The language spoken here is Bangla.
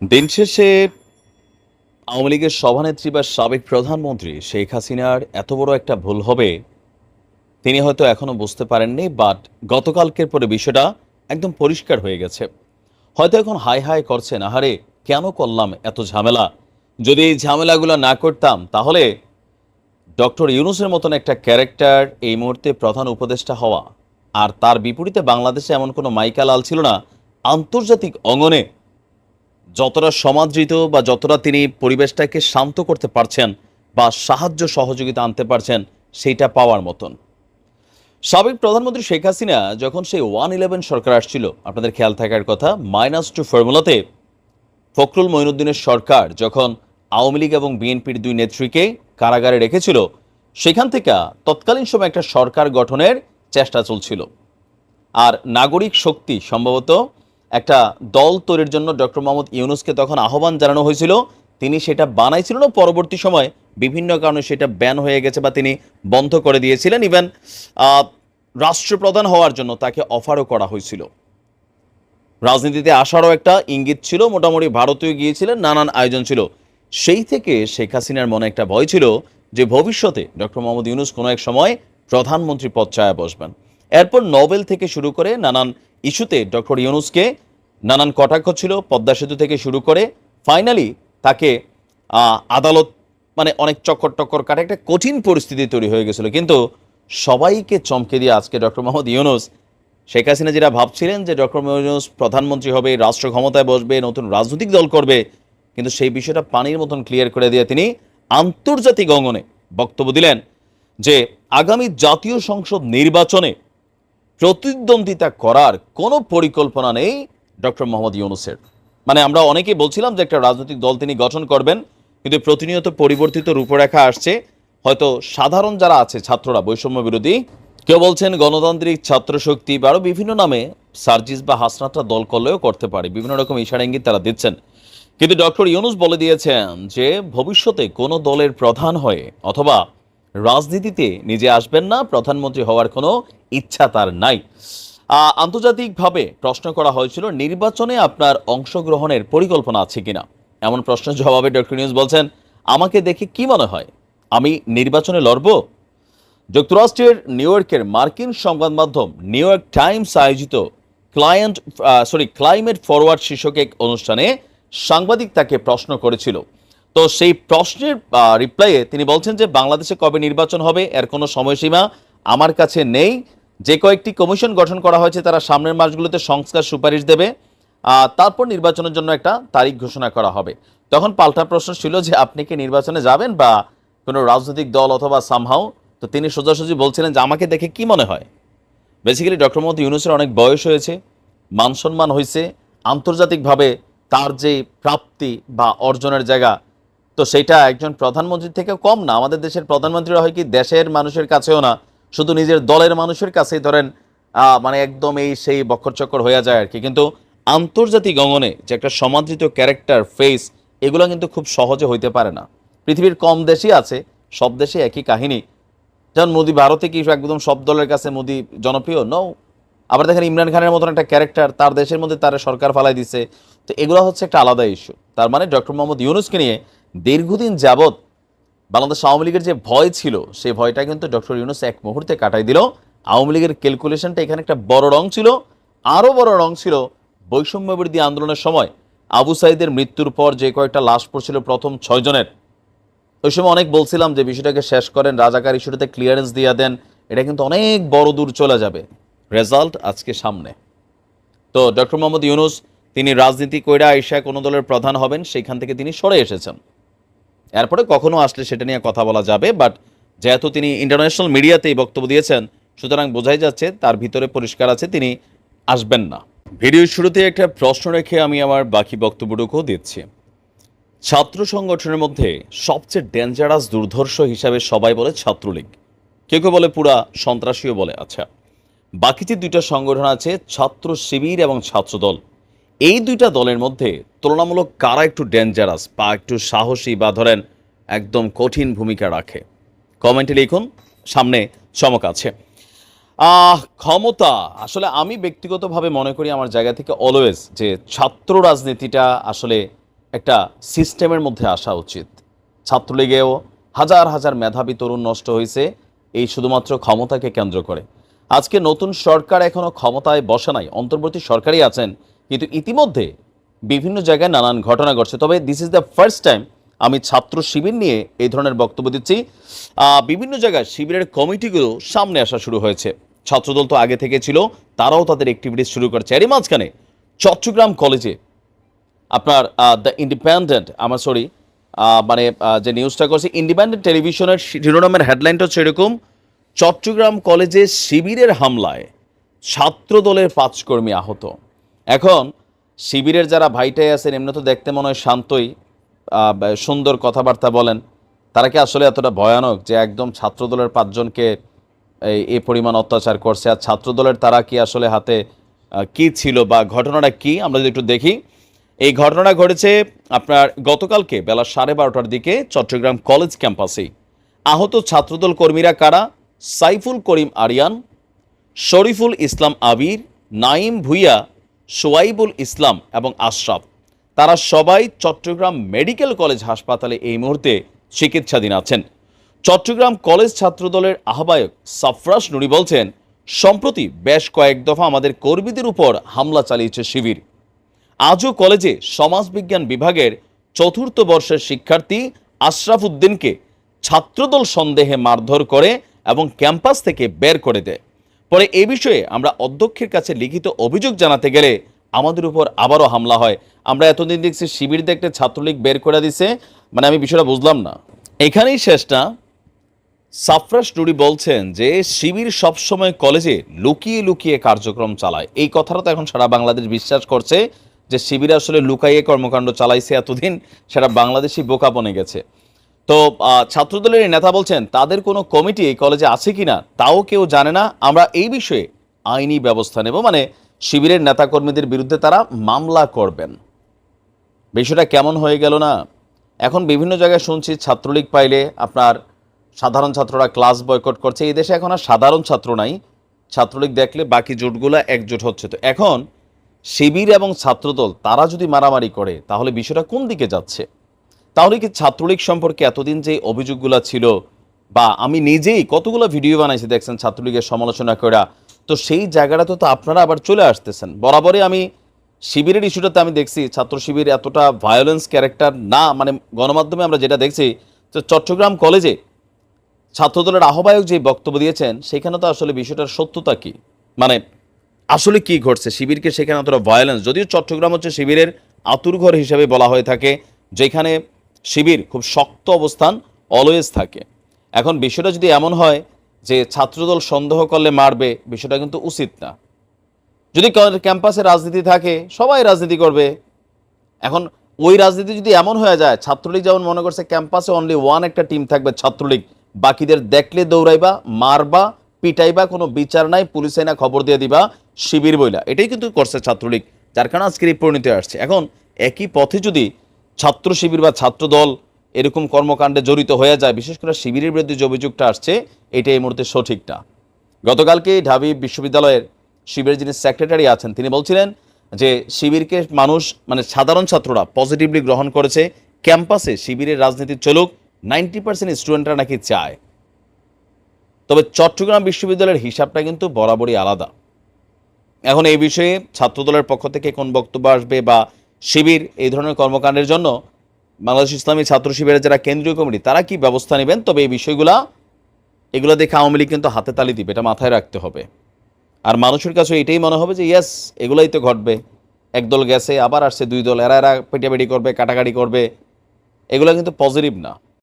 দিন শেষে আওয়ামী লীগের সভানেত্রী বা সাবেক প্রধানমন্ত্রী শেখ হাসিনার এত বড় একটা ভুল হবে, তিনি হয়তো এখনও বুঝতে পারেননি বাট গতকালকের পরে বিষয়টা একদম পরিষ্কার হয়ে গেছে। হয়তো এখন হাই হাই করছেন, আহারে কেন করলাম এত ঝামেলা? যদি এই ঝামেলাগুলো না করতাম, তাহলে ডক্টর ইউনুসের মতন একটা ক্যারেক্টার এই মুহূর্তে প্রধান উপদেষ্টা হওয়া, আর তার বিপরীতে বাংলাদেশে এমন কোনো মাইকা লাল ছিল না, আন্তর্জাতিক অঙ্গনে যতটা সমাদৃত বা যতটা তিনি পরিবেশটাকে শান্ত করতে পারছেন বা সাহায্য সহযোগিতা আনতে পারছেন, সেইটা পাওয়ার মতন। সাবেক প্রধানমন্ত্রী শেখ হাসিনা যখন সেই ওয়ান ইলেভেন সরকার আসছিল, আপনাদের খেয়াল থাকার কথা, মাইনাস টু ফর্মুলাতে ফখরুল মঈনুদ্দিনের সরকার যখন আওয়ামী লীগ এবং বিএনপির দুই নেত্রীকে কারাগারে রেখেছিল, সেখান থেকে তৎকালীন সময় একটা সরকার গঠনের চেষ্টা চলছিল। আর নাগরিক শক্তি সম্ভবত একটা দল তৈরির জন্য ডক্টর মোহাম্মদ ইউনুসকে তখন আহ্বান জানানো হয়েছিল। তিনি সেটা বানাইছিলেন ও পরবর্তী সময় বিভিন্ন কারণে সেটা ব্যান হয়ে গেছে বা তিনি বন্ধ করে দিয়েছিলেন। ইভেন রাষ্ট্রপ্রধান হওয়ার জন্য তাকে অফারও করা হয়েছিল। রাজনীতিতে আসারও একটা ইঙ্গিত ছিল। মোটামুটি ভারতীয় গিয়েছিলেন, নানান আয়োজন ছিল। সেই থেকে শেখ হাসিনার মনে একটা ভয় ছিল যে ভবিষ্যতে ডক্টর মোহাম্মদ ইউনুস কোনো এক সময় প্রধানমন্ত্রী পদ চায় বসবেন। এরপর নোবেল থেকে শুরু করে নানান ইস্যুতে ডক্টর ইউনুসকে নানান কটাক্ষ ছিল। পদ্মা সেতু থেকে শুরু করে ফাইনালি তাকে আদালত মানে অনেক চক্কর টক্কর কাটে, একটা কঠিন পরিস্থিতি তৈরি হয়ে গেছিল। কিন্তু সবাইকে চমকে দিয়ে আজকে ডক্টর মোহাম্মদ ইউনুস, শেখ হাসিনা যেটা ভাবছিলেন যে ডক্টর মোহাম্মদ ইউনুস প্রধানমন্ত্রী হবে, রাষ্ট্র ক্ষমতায় বসবে, নতুন রাজনৈতিক দল করবে, কিন্তু সেই বিষয়টা পানির মতন ক্লিয়ার করে দিয়ে তিনি আন্তর্জাতিক অঙ্গনে বক্তব্য দিলেন যে আগামী জাতীয় সংসদ নির্বাচনে প্রতিদ্বন্দ্বিতা করার কোনো পরিকল্পনা নেই ডক্টর মোহাম্মদ ইউনুসের। মানে আমরা অনেকেই বলছিলাম যে একটা রাজনৈতিক দল তিনি গঠন করবেন, কিন্তু প্রতিনিয়ত পরিবর্তিত রূপরেখা আসছে। হয়তো সাধারণ যারা আছে, ছাত্ররা, বৈষম্য বিরোধী, কেউ বলছেন গণতান্ত্রিক ছাত্র শক্তি বা আরও বিভিন্ন নামে সার্জিস বা হাসনাতরা দল করলেও করতে পারে, বিভিন্ন রকম ইশারা ইঙ্গিত তারা দিচ্ছেন। কিন্তু ডক্টর ইউনুস বলে দিয়েছেন যে ভবিষ্যতে কোনো দলের প্রধান হয়ে অথবা রাজনীতিতে নিজে আসবেন না, প্রধানমন্ত্রী হওয়ার কোনো ইচ্ছা তার নাই। আন্তর্জাতিকভাবে প্রশ্ন করা হয়েছিল, নির্বাচনে আপনার অংশগ্রহণের পরিকল্পনা আছে কিনা? এমন প্রশ্নের জবাবে ডক্টর ইউনুস বলছেন, আমাকে দেখে কি মনে হয়? আমি নির্বাচনে লড়ব? যুক্তরাষ্ট্রের নিউ ইয়র্কের মার্কিন সংবাদ মাধ্যম নিউ ইয়র্ক টাইমস আয়োজিত ক্লায়েন্ট সরি, ক্লাইমেট ফরওয়ার্ড শীর্ষক এক অনুষ্ঠানে সাংবাদিক তাকে প্রশ্ন করেছিল। তো সেই প্রশ্নের রিপ্লাইয়ে তিনি বলছেন যে বাংলাদেশে কবে নির্বাচন হবে, এর কোনো সময়সীমা আমার কাছে নেই। যে কয়েকটি কমিশন গঠন করা হয়েছে, তারা সামনের মাসগুলোতে সংস্কার সুপারিশ দেবে। তারপর নির্বাচনের জন্য একটা তারিখ ঘোষণা করা হবে। তখন পাল্টা প্রশ্ন ছিল যে আপনি কি নির্বাচনে যাবেন বা কোনো রাজনৈতিক দল অথবা সামহাও তো তিনি সোজাসুজি বলছিলেন যে আমাকে দেখে কি মনে হয়? বেসিক্যালি ডক্টর মোহাম্মদ ইউনুসের অনেক বয়স হয়েছে, মান সম্মান হয়েছে আন্তর্জাতিকভাবে তার যে প্রাপ্তি বা অর্জনের জায়গা তো সেটা একজন প্রধানমন্ত্রীর থেকে কম না। আমাদের দেশের প্রধানমন্ত্রীরা হয় কি, দেশের মানুষের কাছেও না। শুধু নিজের দলের মানুষের কাছেই ধরেন মানে একদম এই সেই বক্কর চক্কর হয়ে যায় আর কি। কিন্তু আন্তর্জাতিক অঙ্গনে যে একটা সমাদৃত ক্যারেক্টার ফেস এগুলো কিন্তু খুব সহজে হইতে পারে না। পৃথিবীর কম দেশই আছে, সব দেশে একই কাহিনী। যেমন মোদি ভারতে কি একদম সব দলের কাছে মোদি জনপ্রিয়? নও আবার দেখেন ইমরান খানের মতন একটা ক্যারেক্টার তার দেশের মধ্যে তার সরকার ফালাই দিছে। তো এগুলো হচ্ছে একটা আলাদা ইস্যু তার মানে ডক্টর মোহাম্মদ ইউনুসকে নিয়ে দীর্ঘদিন যাবৎ বাংলাদেশ আওয়ামী লীগের যে ভয় ছিল, সেই ভয়টা কিন্তু ডক্টর ইউনুস এক মুহূর্তে কাটাই দিল। আওয়ামী লীগের ক্যালকুলেশনটা এখানে একটা বড় রং ছিল, আরও বড় রং ছিল বৈষম্য বিরোধী আন্দোলনের সময়। আবু সাইদের মৃত্যুর পর যে কয়েকটা লাশ পড়ছিল প্রথম ছয়জনের ওই সময় অনেক বলছিলাম যে বিষয়টাকে শেষ করেন, রাজাকার ইস্যুটাতে ক্লিয়ারেন্স দিয়ে দেন, এটা কিন্তু অনেক বড় দূর চলে যাবে। রেজাল্ট আজকে সামনে। তো ডক্টর মোহাম্মদ ইউনুস, তিনি রাজনীতি কইরা আইসা কোনো দলের প্রধান হবেন সেখান থেকে তিনি সরে এসেছেন। এরপরে কখনো আসলে সেটা নিয়ে কথা বলা যাবে, বাট যেহেতু তিনি ইন্টারন্যাশনাল মিডিয়াতেই বক্তব্য দিয়েছেন, সুতরাং বোঝাই যাচ্ছে তার ভিতরে পরিষ্কার আছে তিনি আসবেন না। ভিডিওর শুরুতে একটা প্রশ্ন রেখে আমি আমার বাকি বক্তব্যটুকুও দিচ্ছি। ছাত্র সংগঠনের মধ্যে সবচেয়ে ডেঞ্জারাস দুর্ধর্ষ হিসাবে সবাই বলে ছাত্রলীগ। কেউ কেউ বলে পুরা সন্ত্রাসীও বলে আচ্ছা। বাকি যে দুইটা সংগঠন আছে, ছাত্র শিবির এবং ছাত্রদল এই দুইটা দলের মধ্যে তুলনামূলক কারা একটু ডেঞ্জারাস বা একটু সাহসী বা ধরেন একদম কঠিন ভূমিকা রাখে? কমেন্টে লিখুন, সামনে চমক আছে। ক্ষমতা, আসলে আমি ব্যক্তিগতভাবে মনে করি আমার জায়গা থেকে অলওয়েজ যে ছাত্র রাজনীতিটা আসলে একটা সিস্টেমের মধ্যে আসা উচিত। ছাত্রলীগেও হাজার হাজার মেধাবী তরুণ নষ্ট হয়েছে, এই শুধুমাত্র ক্ষমতাকে কেন্দ্র করে। আজকে নতুন সরকার এখনও ক্ষমতায় বসে নাই। অন্তর্বর্তী সরকারই আছেন, কিন্তু ইতিমধ্যে বিভিন্ন জায়গায় নানান ঘটনা ঘটছে। তবে this is the first time আমি ছাত্র শিবির নিয়ে এই ধরনের বক্তব্য দিচ্ছি। বিভিন্ন জায়গায় শিবিরের কমিটিগুলো সামনে আসা শুরু হয়েছে। ছাত্রদল তো আগে থেকে ছিল, তারাও তাদের অ্যাক্টিভিটিস শুরু করছে। এরই মাঝখানে চট্টগ্রাম কলেজে আপনার দ্য ইন্ডিপেন্ডেন্ট আমার সরি মানে যে নিউজটা করছে ইন্ডিপেন্ডেন্ট টেলিভিশনের শিরোনামের হেডলাইনটা এরকম চট্টগ্রাম কলেজে শিবিরের হামলায় ছাত্র দলের পাঁচ কর্মী আহত। এখন শিবিরের যারা ভাইটাই আছেন, এমনি তো দেখতে মনে হয় শান্তই সুন্দর কথাবার্তা বলেন, তারা কি আসলে এতটা ভয়ানক যে একদম ছাত্র দলের পাঁচজনকে এই পরিমাণ অত্যাচার করছে? আর ছাত্র দলের তারা কি আসলে হাতে কি ছিল বা ঘটনাটা কি? আমরা যদি একটু দেখি। এই ঘটনা ঘটেছে আপনার গতকালকে বেলা সাড়ে বারোটার দিকে চট্টগ্রাম কলেজ ক্যাম্পাসেই আহত ছাত্রদল কর্মীরা কারা? সাইফুল করিম আরিয়ান, শরীফুল ইসলাম আবির, নাইম ভুইয়া, সোয়াইবুল ইসলাম এবং আশরাফ। তারা সবাই চট্টগ্রাম মেডিকেল কলেজ হাসপাতালে এই মুহূর্তে চিকিৎসাধীন আছেন। চট্টগ্রাম কলেজ ছাত্রদলের আহ্বায়ক সাফরাস নুরি বলছেন, সম্প্রতি বেশ কয়েক দফা আমাদের কর্মীদের উপর হামলা চালিয়েছে শিবির। আজও কলেজে সমাজবিজ্ঞান বিভাগের চতুর্থ বর্ষের শিক্ষার্থী আশরাফ উদ্দিনকে ছাত্রদল সন্দেহে মারধর করে এবং ক্যাম্পাস থেকে বের করে দেয়। পরে এ বিষয়ে আমরা অধ্যক্ষের কাছে লিখিত অভিযোগ জানাতে গেলে আমাদের উপর আবারও হামলা হয়। আমরা এতদিন দেখছি শিবির দেখতে ছাত্রলীগ বের করে দিছে। মানে আমি বিষয়টা বুঝলাম না। এখানেই শেষটা। সাফরাস টুরি বলছেন যে, শিবির সবসময় কলেজে লুকিয়ে লুকিয়ে কার্যক্রম চালায়। এই কথাটা তো এখন সারা বাংলাদেশ বিশ্বাস করছে যে, শিবির আসলে লুকাইয়ে কর্মকাণ্ড চালাইছে এতদিন, সেটা বাংলাদেশি বোকা বনে গেছে। তো ছাত্রদলের নেতা বলছেন, তাদের কোনো কমিটি এই কলেজে আছে কি না তাও কেউ জানে না। আমরা এই বিষয়ে আইনি ব্যবস্থা নেব। মানে শিবিরের নেতাকর্মীদের বিরুদ্ধে তারা মামলা করবেন। বিষয়টা কেমন হয়ে গেল না? এখন বিভিন্ন জায়গায় শুনছি, ছাত্রলীগ পাইলে আপনার সাধারণ ছাত্ররা ক্লাস বয়কট করছে। এই দেশে এখন আর সাধারণ ছাত্র নাই। ছাত্রলীগ দেখলে বাকি জোটগুলো একজোট হচ্ছে। তো এখন শিবির এবং ছাত্রদল, তারা যদি মারামারি করে, তাহলে বিষয়টা কোন দিকে যাচ্ছে? তাহলে কি ছাত্রলীগ সম্পর্কে এতদিন যে অভিযোগগুলো ছিল, বা আমি নিজেই কতগুলো ভিডিও বানাইছি দেখছেন ছাত্রলীগের সমালোচনা করা তো সেই জায়গাটাতে তো আপনারা আবার চলে আসতেছেন। বরাবরই আমি শিবিরের ইস্যুটাতে আমি দেখছি ছাত্র শিবির এতটা ভায়োলেন্স ক্যারেক্টার না মানে গণমাধ্যমে আমরা যেটা দেখছি, তো চট্টগ্রাম কলেজে ছাত্রদলের আহ্বায়ক যে বক্তব্য দিয়েছেন, সেখানে তো আসলে বিষয়টার সত্যতা কি? মানে আসলে কি ঘটছে? শিবিরকে সেখানে অতটা ভায়োলেন্স যদিও চট্টগ্রাম হচ্ছে শিবিরের আতুরঘর হিসেবে বলা হয়ে থাকে, যেখানে শিবির খুব শক্ত অবস্থান অলওয়েজ থাকে। এখন বিষয়টা যদি এমন হয় যে ছাত্রদল সন্দেহ করলে মারবে, বিষয়টা কিন্তু উচিত না। যদি ক্যাম্পাসে রাজনীতি থাকে, সবাই রাজনীতি করবে। এখন ওই রাজনীতি যদি এমন হয়ে যায়, ছাত্রলীগ যেমন মনে করছে ক্যাম্পাসে অনলি ওয়ান একটা টিম থাকবে, ছাত্রলীগ, বাকিদের দেখলে দৌড়াইবা, মারবা, পিটাইবা, কোনো বিচার নাই, পুলিশে না খবর দিয়ে দিবা, শিবির বইলা। এটাই কিন্তু করছে ছাত্রলীগ, যার কারণে আজকের এই পরিণতি আসছে। এখন একই পথে যদি ছাত্র শিবির বা ছাত্র দল এরকম কর্মকাণ্ডে জড়িত হয়ে যায়, বিশেষ করে শিবিরের বিরুদ্ধে যে অভিযোগটা আসছে, এটা এই মুহূর্তে সঠিকটা। গতকালকে ঢাবি বিশ্ববিদ্যালয়ের শিবিরের যিনি সেক্রেটারি আছেন, তিনি বলছিলেন যে শিবিরকে মানুষ মানে সাধারণ ছাত্ররা পজিটিভলি গ্রহণ করেছে, ক্যাম্পাসে শিবিরের রাজনীতি চলুক নাইনটি পার্সেন্ট স্টুডেন্টরা নাকি চায়। তবে চট্টগ্রাম বিশ্ববিদ্যালয়ের হিসাবটা কিন্তু বরাবরই আলাদা। এখন এই বিষয়ে ছাত্রদলের পক্ষ থেকে কোন বক্তব্য আসবে বা শিবির, এই ধরনের কর্মকাণ্ডের জন্য বাংলাদেশ ইসলামী ছাত্র শিবিরের যারা কেন্দ্রীয় কমিটি, তারা কি ব্যবস্থা নেবেন? তবে এই বিষয়গুলা, এগুলো দেখে আওয়ামী লীগ কিন্তু হাতে তালি দিবে, এটা মাথায় রাখতে হবে। আর মানুষের কাছে এটাই মনে হবে যে, ইয়াস, এগুলাই তো ঘটবে। একদল গেছে, আবার আসছে দুই দল, এরা এরা পেটাপেটি করবে, কাটাকাটি করবে। এগুলো কিন্তু পজিটিভ না।